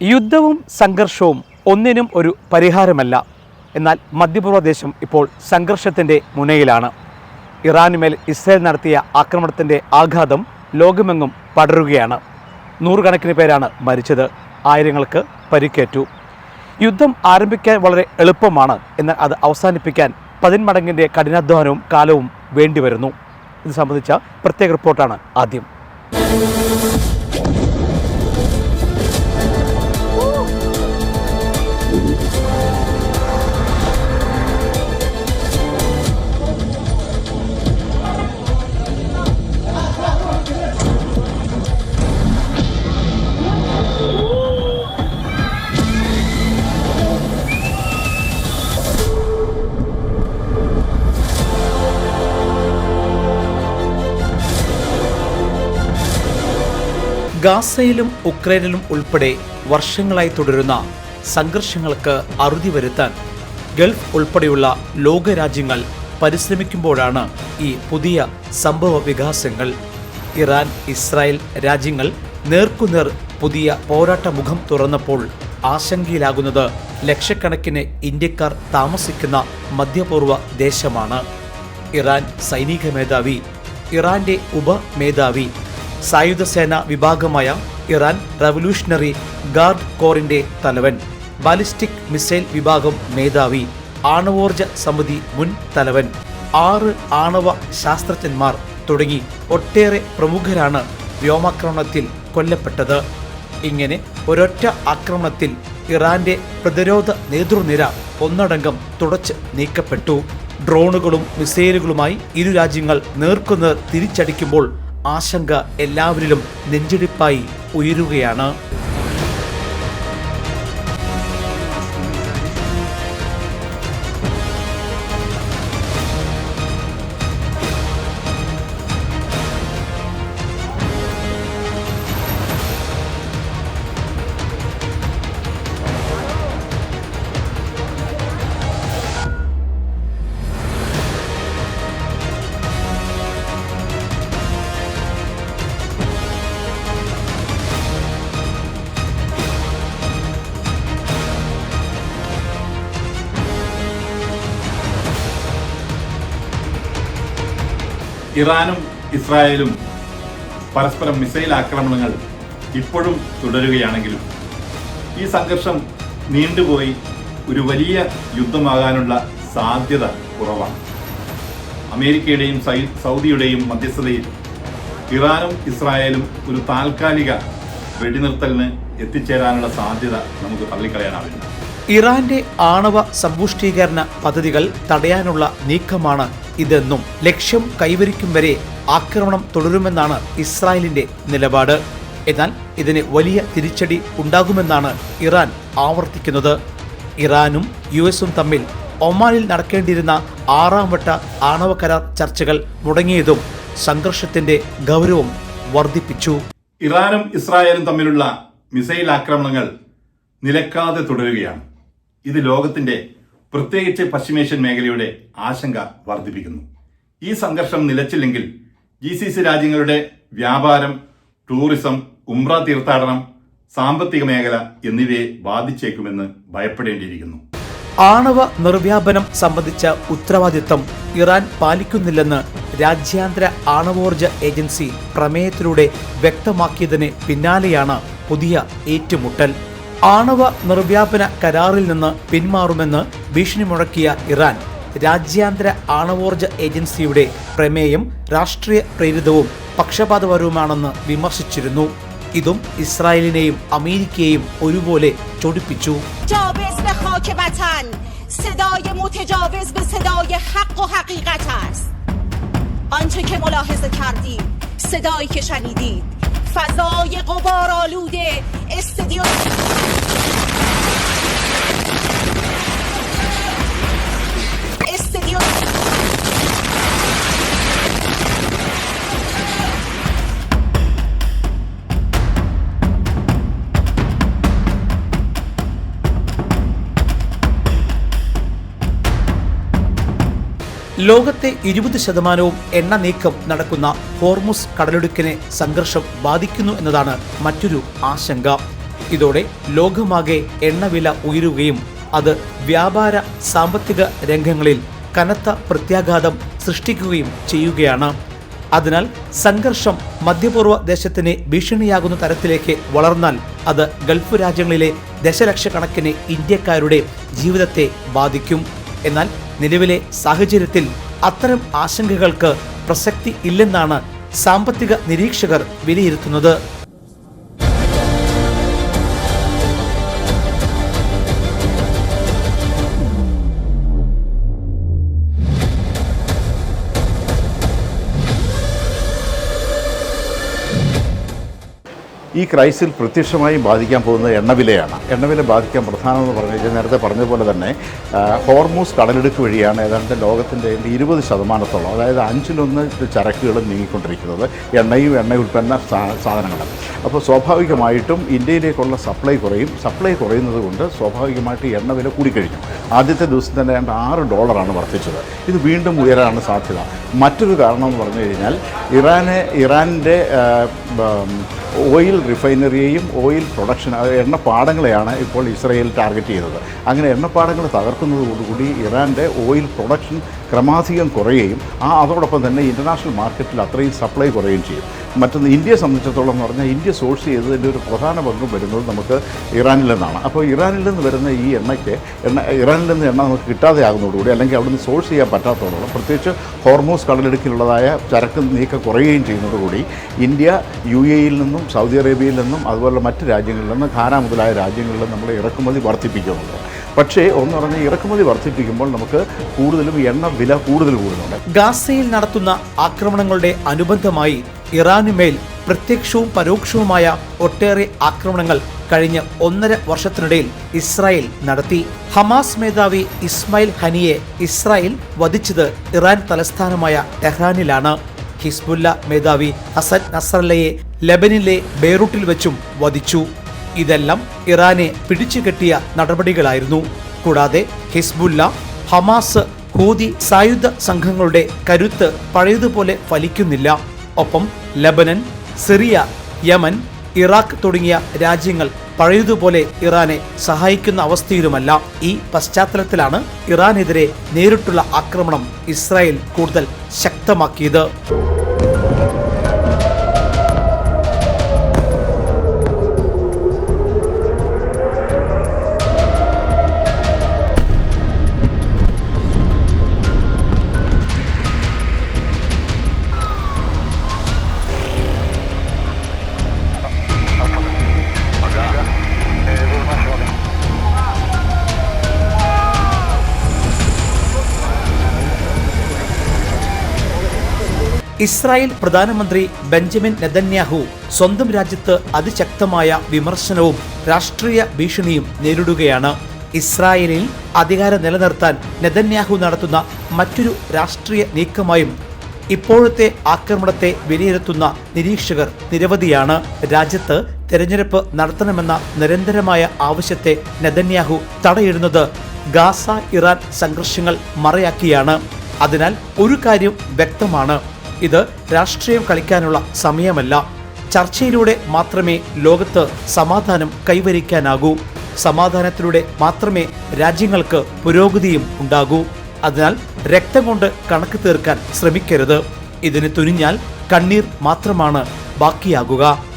യുദ്ധവും സംഘർഷവും ഒന്നിനും ഒരു പരിഹാരമല്ല. എന്നാൽ മധ്യപൂർവ ദേശം ഇപ്പോൾ സംഘർഷത്തിന്റെ മുനയിലാണ്. ഇറാനുമേൽ ഇസ്രയേൽ നടത്തിയ ആക്രമണത്തിന്റെ ആഘാതം ലോകമെങ്ങും പടരുകയാണ്. നൂറുകണക്കിന് പേരാണ് മരിച്ചത്. ആയിരങ്ങൾക്ക് പരിക്കേറ്റു. യുദ്ധം ആരംഭിക്കാൻ വളരെ എളുപ്പമാണ്. എന്നാൽ അത് അവസാനിപ്പിക്കാൻ പതിന്മടങ്ങിന്റെ കഠിനാധ്വാനവും കാലവും വേണ്ടിവരുന്നു. ഇത് സംബന്ധിച്ച പ്രത്യേക റിപ്പോർട്ടാണ് ആദ്യം. ഗാസയിലും ഉക്രൈനിലും ഉൾപ്പെടെ വർഷങ്ങളായി തുടരുന്ന സംഘർഷങ്ങൾക്ക് അറുതി വരുത്താൻ ഗൾഫ് ഉൾപ്പെടെയുള്ള ലോകരാജ്യങ്ങൾ പരിശ്രമിക്കുമ്പോഴാണ് ഈ പുതിയ സംഭവ വികാസങ്ങൾ. ഇറാൻ ഇസ്രായേൽ രാജ്യങ്ങൾ നേർക്കുനേർ പുതിയ പോരാട്ട മുഖം തുറന്നപ്പോൾ ആശങ്കയിലാകുന്നത് ലക്ഷക്കണക്കിന് ഇന്ത്യക്കാർ താമസിക്കുന്ന മധ്യപൂർവ ദേശമാണ്. ഇറാൻ സൈനിക മേധാവി ഇറാന്റെ ഉപമേധാവി സായുധ സേന വിഭാഗമായ ഇറാൻ റവല്യൂഷണറി ഗാർഡ് കോറിന്റെ തലവൻ ബാലിസ്റ്റിക് മിസൈൽ വിഭാഗം മേധാവി ആണവോർജ സമിതി മുൻ തലവൻ ആറ് ആണവ ശാസ്ത്രജ്ഞന്മാർ തുടങ്ങി ഒട്ടേറെ പ്രമുഖരാണ് വ്യോമാക്രമണത്തിൽ കൊല്ലപ്പെട്ടത്. ഇങ്ങനെ ഒരൊറ്റ ആക്രമണത്തിൽ ഇറാന്റെ പ്രതിരോധ നേതൃനിര ഒന്നടങ്കം തുടച്ച് നീക്കപ്പെട്ടു. ഡ്രോണുകളും മിസൈലുകളുമായി ഇരു രാജ്യങ്ങൾ നേർക്കുനേർ തിരിച്ചടിക്കുമ്പോൾ ആശങ്ക എല്ലാവരിലും നെഞ്ചിടിപ്പായി ഉയരുകയാണ്. ഇറാനും ഇസ്രായേലും പരസ്പരം മിസൈൽ ആക്രമണങ്ങൾ ഇപ്പോഴും തുടരുകയാണെങ്കിലും ഈ സംഘർഷം നീണ്ടുപോയി ഒരു വലിയ യുദ്ധമാകാനുള്ള സാധ്യത കുറവാണ്. അമേരിക്കയുടെയും സൗദിയുടെയും മധ്യസ്ഥതയിൽ ഇറാനും ഇസ്രായേലും ഒരു താൽക്കാലിക വെടിനിർത്തലിന് എത്തിച്ചേരാനുള്ള സാധ്യത നമുക്ക് തള്ളിക്കളയാനാവില്ല. ഇറാന്റെ ആണവ സമ്പുഷ്ടീകരണ പദ്ധതികൾ തടയാനുള്ള നീക്കമാണ് ഇതെന്നും ലക്ഷ്യം കൈവരിക്കും വരെ ആക്രമണം തുടരുമെന്നാണ് ഇസ്രായേലിന്റെ നിലപാട്. എന്നാൽ ഇതിന് വലിയ തിരിച്ചടി ഉണ്ടാകുമെന്നാണ് ഇറാൻ ആവർത്തിക്കുന്നത്. ഇറാനും യു എസും തമ്മിൽ ഒമാനിൽ നടക്കേണ്ടിയിരുന്ന ആറാം വട്ട ആണവ കരാർ ചർച്ചകൾ മുടങ്ങിയതും സംഘർഷത്തിന്റെ ഗൗരവം വർദ്ധിപ്പിച്ചു. ഇറാനും ഇസ്രായേലും തമ്മിലുള്ള മിസൈൽ ആക്രമണങ്ങൾ നിലക്കാതെ തുടരുകയാണ്. ഇത് ലോകത്തിന്റെ പ്രത്യേകിച്ച് പശ്ചിമേഷ്യൻ മേഖലയുടെ ആശങ്ക വർദ്ധിപ്പിക്കുന്നു. ഈ സംഘർഷം നിലച്ചില്ലെങ്കിൽ ജി സി സി രാജ്യങ്ങളുടെ വ്യാപാരം ടൂറിസം ഉംറ തീർത്ഥാടനം സാമ്പത്തിക മേഖല എന്നിവയെ ബാധിച്ചേക്കുമെന്ന് ഭയപ്പെടേണ്ടിയിരിക്കുന്നു. ആണവ നിർവ്യാപനം സംബന്ധിച്ച ഉത്തരവാദിത്തം ഇറാൻ പാലിക്കുന്നില്ലെന്ന് രാജ്യാന്തര ആണവോർജ ഏജൻസി പ്രമേയത്തിലൂടെ വ്യക്തമാക്കിയതിന് പിന്നാലെയാണ് പുതിയ ഏറ്റുമുട്ടൽ. ആണവ നിർവ്യാപന കരാറിൽ നിന്ന് പിന്മാറുമെന്ന് ഭീഷണി മുഴക്കിയ ഇറാൻ രാജ്യാന്തര ആണവോർജ ഏജൻസിയുടെ പ്രമേയം രാഷ്ട്രീയ പ്രേരിതവും പക്ഷപാതപരവുമാണെന്ന് വിമർശിച്ചിരുന്നു ഇതും ഇസ്രായേലിനെയും അമേരിക്കയെയും ഒരുപോലെ ചൊടിപ്പിച്ചു جاوز به خاک وطن صدای متجاوز به صدای حق و حقیقت است آنچه که ملاحظه کردیم صدایی که شنیدید فضای قبار آلوده استدیو ലോകത്തെ ഇരുപത് ശതമാനവും എണ്ണ നീക്കം നടക്കുന്ന ഹോർമുസ് കടലൊടുക്കിനെ സംഘർഷം ബാധിക്കുന്നു എന്നതാണ് മറ്റൊരു ആശങ്ക. ഇതോടെ ലോകമാകെ എണ്ണവില ഉയരുകയും അത് വ്യാപാര സാമ്പത്തിക രംഗങ്ങളിൽ കനത്ത പ്രത്യാഘാതം സൃഷ്ടിക്കുകയും ചെയ്യുകയാണ്. അതിനാൽ സംഘർഷം മധ്യപൂർവ ദേശത്തിന് ഭീഷണിയാകുന്ന തരത്തിലേക്ക് വളർന്നാൽ അത് ഗൾഫ് രാജ്യങ്ങളിലെ ദശലക്ഷക്കണക്കിന് ഇന്ത്യക്കാരുടെ ജീവിതത്തെ ബാധിക്കും. എന്നാൽ നിലവിലെ സാഹചര്യത്തിൽ അത്തരം ആശങ്കകൾക്ക് പ്രസക്തി ഇല്ലെന്നാണ് സാമ്പത്തിക നിരീക്ഷകർ വിലയിരുത്തുന്നത്. ഈ ക്രൈസിൽ പ്രത്യക്ഷമായും ബാധിക്കാൻ പോകുന്നത് എണ്ണവിലയാണ്. എണ്ണവില ബാധിക്കാൻ പ്രധാനമെന്ന് പറഞ്ഞു കഴിഞ്ഞാൽ നേരത്തെ പറഞ്ഞതുപോലെ തന്നെ ഹോർമോസ് കടലെടുക്ക് വഴിയാണ് ഏതാണ്ട് ലോകത്തിന്റെ ഇരുപത് ശതമാനത്തോളം അതായത് അഞ്ചിലൊന്ന് ചരക്കുകളും നീങ്ങിക്കൊണ്ടിരിക്കുന്നത് എണ്ണയും എണ്ണ ഉൽപ്പന്ന സാധനങ്ങളും. അപ്പോൾ സ്വാഭാവികമായിട്ടും ഇന്ത്യയിലേക്കുള്ള സപ്ലൈ കുറയും. സപ്ലൈ കുറയുന്നത് കൊണ്ട് സ്വാഭാവികമായിട്ട് എണ്ണവില കൂടിക്കഴിഞ്ഞു. ആദ്യത്തെ ദിവസം തന്നെ ഏതാണ്ട് ആറ് ഡോളറാണ് വർദ്ധിച്ചത്. ഇത് വീണ്ടും ഉയരാനാണ് സാധ്യത. മറ്റൊരു കാരണം എന്ന് പറഞ്ഞു കഴിഞ്ഞാൽ ഇറാനെ ഇറാനിന്റെ ഓയിൽ റിഫൈനറിയെയും ഓയിൽ പ്രൊഡക്ഷൻ എണ്ണപ്പാടങ്ങളെയാണ് ഇപ്പോൾ ഇസ്രയേൽ ടാർഗറ്റ് ചെയ്യുന്നത്. അങ്ങനെ എണ്ണപ്പാടങ്ങൾ തകർക്കുന്നതോടുകൂടി ഇറാന്റെ ഓയിൽ പ്രൊഡക്ഷൻ ക്രമാധികം കുറയുകയും ആ അതോടൊപ്പം തന്നെ ഇന്റർനാഷണൽ മാർക്കറ്റിൽ അത്രയും സപ്ലൈ കുറയുകയും ചെയ്യും. മറ്റൊന്ന് ഇന്ത്യയെ സംബന്ധിച്ചിടത്തോളം എന്ന് പറഞ്ഞാൽ ഇന്ത്യ സോഴ്സ് ചെയ്തതിന്റെ ഒരു പ്രധാന പങ്കും വരുന്നത് നമുക്ക് ഇറാനിൽ നിന്നാണ്. അപ്പോൾ ഇറാനിൽ നിന്ന് വരുന്ന ഈ എണ്ണയ്ക്ക് എണ്ണ ഇറാനിൽ നിന്ന് എണ്ണ നമുക്ക് കിട്ടാതെ ആകുന്നതോടുകൂടി അല്ലെങ്കിൽ അവിടെ നിന്ന് സോഴ്സ് ചെയ്യാൻ പറ്റാത്തതോടുകൂടി പ്രത്യേകിച്ച് ഹോർമോസ് കടലെടുക്കിലുള്ളതായ ചരക്ക് നീക്കം കുറയുകയും ചെയ്യുന്നതോടുകൂടി ഇന്ത്യ യു എയിൽ നിന്നും സൗദി അറേബ്യയിൽ നിന്നും അതുപോലെ മറ്റ് രാജ്യങ്ങളിൽ നിന്നും ഖാന മുതലായ രാജ്യങ്ങളിൽ നമ്മൾ ഇറക്കുമതി വർദ്ധിപ്പിക്കുന്നുണ്ട്. പക്ഷേ ഒന്ന് പറഞ്ഞാൽ ഇറക്കുമതി വർദ്ധിപ്പിക്കുമ്പോൾ നമുക്ക് കൂടുതലും എണ്ണ വില കൂടുതൽ കൂടുന്നുണ്ട്. ഗാസയിൽ നടത്തുന്ന ആക്രമണങ്ങളുടെ അനുബന്ധമായി ഇറാനുമേൽ പ്രത്യക്ഷവും പരോക്ഷവുമായ ഒട്ടേറെ ആക്രമണങ്ങൾ കഴിഞ്ഞ ഒന്നര വർഷത്തിനിടയിൽ ഇസ്രായേൽ നടത്തി. ഹമാസ് മേധാവി ഇസ്മായിൽ ഹനിയെ ഇസ്രായേൽ വധിച്ചത് ഇറാൻ തലസ്ഥാനമായ ടെഹ്റാനിലാണ്. ഹിസ്ബുല്ല മേധാവി ഹസൻ നസറല്ലയെ ലബനിലെ ബെയ്റൂട്ടിൽ വെച്ചും വധിച്ചു. ഇതെല്ലാം ഇറാനെ പിടിച്ചുകെട്ടിയ നടപടികളായിരുന്നു. കൂടാതെ ഹിസ്ബുല്ല ഹമാസ് ഹൂതി സായുധ സംഘങ്ങളുടെ കരുത്ത് പഴയതുപോലെ ഫലിക്കുന്നില്ല. ഒപ്പം ലബനൻ സിറിയ യമൻ ഇറാഖ് തുടങ്ങിയ രാജ്യങ്ങൾ പഴയതുപോലെ ഇറാനെ സഹായിക്കുന്ന അവസ്ഥയിലുമല്ല. ഈ പശ്ചാത്തലത്തിലാണ് ഇറാനെതിരെ നേരിട്ടുള്ള ആക്രമണം ഇസ്രായേൽ കൂടുതൽ ശക്തമാക്കിയത്. ഇസ്രായേൽ പ്രധാനമന്ത്രി ബെഞ്ചമിൻ നെതന്യാഹു സ്വന്തം രാജ്യത്ത് അതിശക്തമായ വിമർശനവും രാഷ്ട്രീയ ഭീഷണിയും നേരിടുകയാണ്. ഇസ്രായേലിൽ അധികാരം നിലനിർത്താൻ നെതന്യാഹു നടത്തുന്ന മറ്റൊരു രാഷ്ട്രീയ നീക്കമായും ഇപ്പോഴത്തെ ആക്രമണത്തെ വിലയിരുത്തുന്ന നിരീക്ഷകർ നിരവധിയാണ്. രാജ്യത്ത് തെരഞ്ഞെടുപ്പ് നടത്തണമെന്ന നിരന്തരമായ ആവശ്യത്തെ നെതന്യാഹു തടയിടുന്നത് ഗാസ ഇറാൻ സംഘർഷങ്ങൾ മറയാക്കിയാണ്. അതിനാൽ ഒരു കാര്യം വ്യക്തമാണ്. ഇത് രാഷ്ട്രീയം കളിക്കാനുള്ള സമയമല്ല. ചർച്ചയിലൂടെ മാത്രമേ ലോകത്ത് സമാധാനം കൈവരിക്കാനാകൂ. സമാധാനത്തിലൂടെ മാത്രമേ രാജ്യങ്ങൾക്ക് പുരോഗതിയും ഉണ്ടാകൂ. അതിനാൽ രക്തം കൊണ്ട് കണക്ക് തീർക്കാൻ ശ്രമിക്കരുത്. ഇതിന് തുനിഞ്ഞാൽ കണ്ണീർ മാത്രമാണ് ബാക്കിയാകുക.